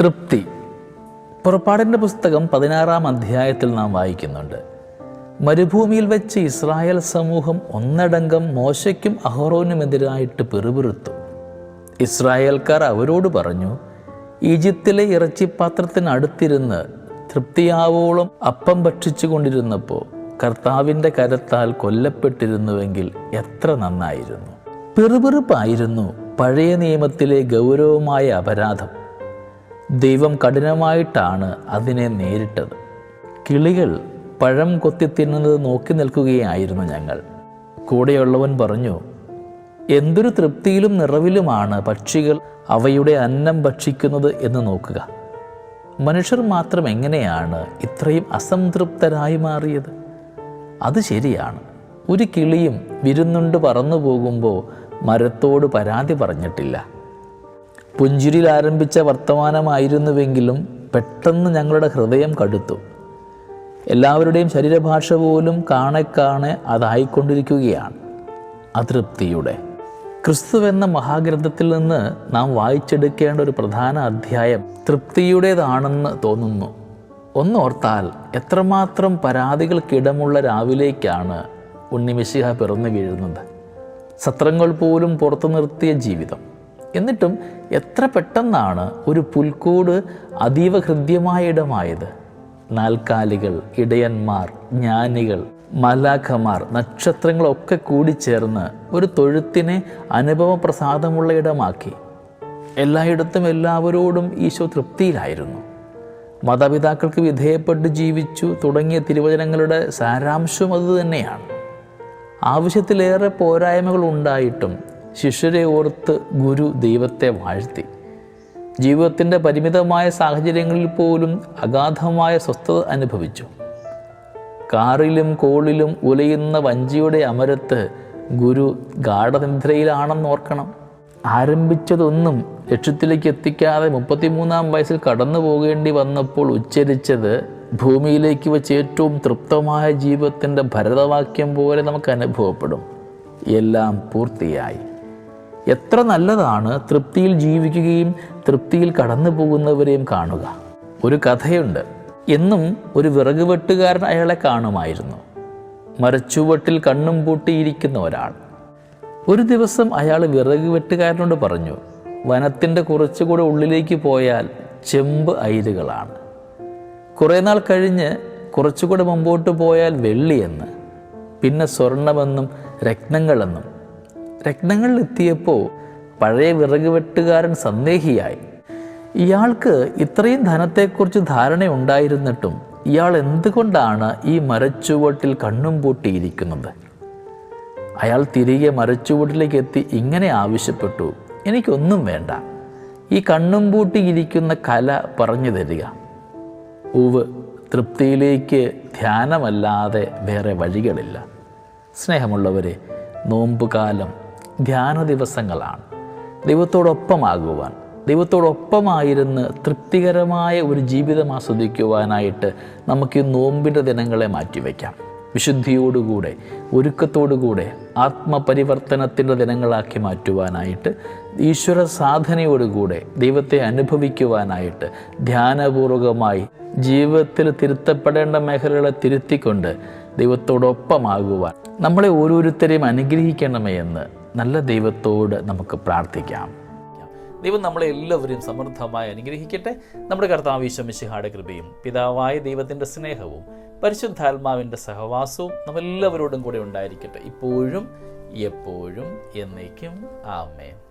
തൃപ്തി. പുറപ്പാടിന്റെ പുസ്തകം പതിനാറാം അധ്യായത്തിൽ നാം വായിക്കുന്നുണ്ട്. മരുഭൂമിയിൽ വെച്ച് ഇസ്രായേൽ സമൂഹം ഒന്നടങ്കം മോശയ്ക്കും അഹോറോനുമെതിരായിട്ട് പിറുപിറുത്തു. ഇസ്രായേൽക്കാർ അവരോട് പറഞ്ഞു ഈജിപ്തിലെ ഇറച്ചിപ്പാത്രത്തിനടുത്തിരുന്ന് തൃപ്തിയാവോളം അപ്പം ഭക്ഷിച്ചു കൊണ്ടിരുന്നപ്പോൾ കർത്താവിന്റെ കരത്താൽ കൊല്ലപ്പെട്ടിരുന്നുവെങ്കിൽ എത്ര നന്നായിരുന്നു. പിറുപിറുപ്പായിരുന്നു പഴയ നിയമത്തിലെ ഗൗരവമായ അപരാധം. ദൈവം കഠിനമായിട്ടാണ് അതിനെ നേരിട്ടത്. കിളികൾ പഴം കൊത്തി തിന്നുന്നത് നോക്കി നിൽക്കുകയായിരുന്നു ഞങ്ങൾ. കൂടെയുള്ളവൻ പറഞ്ഞു എന്തൊരു തൃപ്തിയിലും നിറവിലുമാണ് പക്ഷികൾ അവയുടെ അന്നം ഭക്ഷിക്കുന്നത് എന്ന് നോക്കുക. മനുഷ്യർ മാത്രം എങ്ങനെയാണ് ഇത്രയും അസംതൃപ്തരായി മാറിയത്? അത് ശരിയാണ്. ഒരു കിളിയും വിരുന്നുണ്ട് പറന്നു പോകുമ്പോൾ മരത്തോട് പരാതി പറഞ്ഞിട്ടില്ല. പുഞ്ചിരിയിൽ ആരംഭിച്ച വർത്തമാനമായിരുന്നുവെങ്കിലും പെട്ടെന്ന് ഞങ്ങളുടെ ഹൃദയം കടുത്തു. എല്ലാവരുടെയും ശരീരഭാഷ പോലും കാണെ കാണെ അതായിക്കൊണ്ടിരിക്കുകയാണ് അതൃപ്തിയുടെ. ക്രിസ്തു എന്ന മഹാഗ്രന്ഥത്തിൽ നിന്ന് നാം വായിച്ചെടുക്കേണ്ട ഒരു പ്രധാന അധ്യായം തൃപ്തിയുടേതാണെന്ന് തോന്നുന്നു. ഒന്നോർത്താൽ എത്രമാത്രം പരാതികൾക്കിടമുള്ള രാവിലേക്കാണ് ഉണ്ണിമിശിഹ പിറന്നു വീഴുന്നത്. സത്രങ്ങൾ പോലും പുറത്തു നിർത്തിയ ജീവിതം. എന്നിട്ടും എത്ര പെട്ടെന്നാണ് ഒരു പുൽക്കൂട് അതീവ ഹൃദ്യമായ ഇടമായത്? നാൽക്കാലികൾ ഇടയന്മാർ ജ്ഞാനികൾ മലാഖമാർ നക്ഷത്രങ്ങളൊക്കെ കൂടിച്ചേർന്ന് ഒരു തൊഴുത്തിനെ അനുഭവപ്രസാദമുള്ള ഇടമാക്കി. എല്ലായിടത്തും എല്ലാവരോടും ഈശോ തൃപ്തിയിലായിരുന്നു. മാതാപിതാക്കൾക്ക് വിധേയപ്പെട്ട് ജീവിച്ചു തുടങ്ങിയ തിരുവചനങ്ങളുടെ സാരാംശം അതുതന്നെയാണ് ആവശ്യത്തിലേറെ പോരായ്മകൾ ഉണ്ടായിട്ടും ശിഷ്യരെ ഓർത്ത് ഗുരു ദൈവത്തെ വാഴ്ത്തി. ജീവിതത്തിന്റെ പരിമിതമായ സാഹചര്യങ്ങളിൽ പോലും അഗാധമായ സ്വസ്ഥത അനുഭവിച്ചു. കാറിലും കോളിലും ഉലയുന്ന വഞ്ചിയുടെ അമരത്ത് ഗുരു ഗാഠനിദ്രയിലാണെന്ന് ഓർക്കണം. ആരംഭിച്ചതൊന്നും ലക്ഷ്യത്തിലേക്ക് എത്തിക്കാതെ മുപ്പത്തിമൂന്നാം വയസ്സിൽ കടന്നു പോകേണ്ടി വന്നപ്പോൾ ഉച്ചരിച്ചത് ഭൂമിയിലേക്ക് വെച്ച് ഏറ്റവും തൃപ്തമായ ജീവിതത്തിന്റെ ഭരതവാക്യം പോലെ നമുക്ക് അനുഭവപ്പെടും. എല്ലാം പൂർത്തിയായി. എത്ര നല്ലതാണ് തൃപ്തിയിൽ ജീവിക്കുകയും തൃപ്തിയിൽ കടന്നു പോകുന്നവരെയും കാണുക. ഒരു കഥയുണ്ട്. എന്നും ഒരു വിറക് വെട്ടുകാരൻ അയാളെ കാണുമായിരുന്നു. മരച്ചുവട്ടിൽ കണ്ണും പൂട്ടിയിരിക്കുന്ന ഒരാൾ. ഒരു ദിവസം അയാൾ വിറക് വെട്ടുകാരനോട് പറഞ്ഞു വനത്തിന്റെ കുറച്ചുകൂടെ ഉള്ളിലേക്ക് പോയാൽ ചെമ്പ് അയിരുകളാണ് കുറേ നാൾ കഴിഞ്ഞ് കുറച്ചുകൂടെ മുമ്പോട്ട് പോയാൽ വെള്ളിയെന്ന് പിന്നെ സ്വർണമെന്നും രത്നങ്ങളെന്നും രത്നങ്ങളിൽ എത്തിയപ്പോൾ പഴയ വിറക് വെട്ടുകാരൻ സന്ദേഹിയായി. ഇയാൾക്ക് ഇത്രയും ധനത്തെക്കുറിച്ച് ധാരണയുണ്ടായിരുന്നിട്ടും ഇയാൾ എന്തുകൊണ്ടാണ് ഈ മരച്ചുവട്ടിൽ കണ്ണും പൂട്ടിയിരിക്കുന്നത്? അയാൾ തിരികെ മരച്ചുവട്ടിലേക്ക് എത്തി ഇങ്ങനെ ആവശ്യപ്പെട്ടു എനിക്കൊന്നും വേണ്ട. ഈ കണ്ണും പൂട്ടിയിരിക്കുന്ന കല പറഞ്ഞു തരിക. ഉവ് തൃപ്തിയിലേക്ക് ധ്യാനമല്ലാതെ വേറെ വഴികളില്ല. സ്നേഹമുള്ളവരെ നോമ്പുകാലം ധ്യാന ദിവസങ്ങളാണ് ദൈവത്തോടൊപ്പമാകുവാൻ ദൈവത്തോടൊപ്പമായിരുന്ന് തൃപ്തികരമായ ഒരു ജീവിതം ആസ്വദിക്കുവാനായിട്ട് നമുക്ക് ഈ നോമ്പിന്റെ ദിനങ്ങളെ മാറ്റിവെക്കാം. വിശുദ്ധിയോടുകൂടെ ഒരുക്കത്തോടുകൂടെ ആത്മപരിവർത്തനത്തിന്റെ ദിനങ്ങളാക്കി മാറ്റുവാനായിട്ട് ഈശ്വര സാധനയോടുകൂടെ ദൈവത്തെ അനുഭവിക്കുവാനായിട്ട് ധ്യാനപൂർവകമായി ജീവിതത്തിൽ തിരുത്തപ്പെടേണ്ട മേഖലകളെ തിരുത്തിക്കൊണ്ട് ദൈവത്തോടൊപ്പമാകുവാൻ നമ്മളെ ഓരോരുത്തരെയും അനുഗ്രഹിക്കണമേ എന്ന് നല്ല ദൈവത്തോട് നമുക്ക് പ്രാർത്ഥിക്കാം. ദൈവം നമ്മളെ എല്ലാവരെയും സമൃദ്ധമായി അനുഗ്രഹിക്കട്ടെ. നമ്മുടെ കർത്താവ് ഈശ്വമിശിഹാടെ കൃപയും പിതാവായ ദൈവത്തിന്റെ സ്നേഹവും പരിശുദ്ധാത്മാവിന്റെ സഹവാസവും നമ്മെല്ലാവരോടും കൂടെ ഉണ്ടായിരിക്കട്ടെ. ഇപ്പോഴും എപ്പോഴും എന്നേക്കും. ആമേൻ.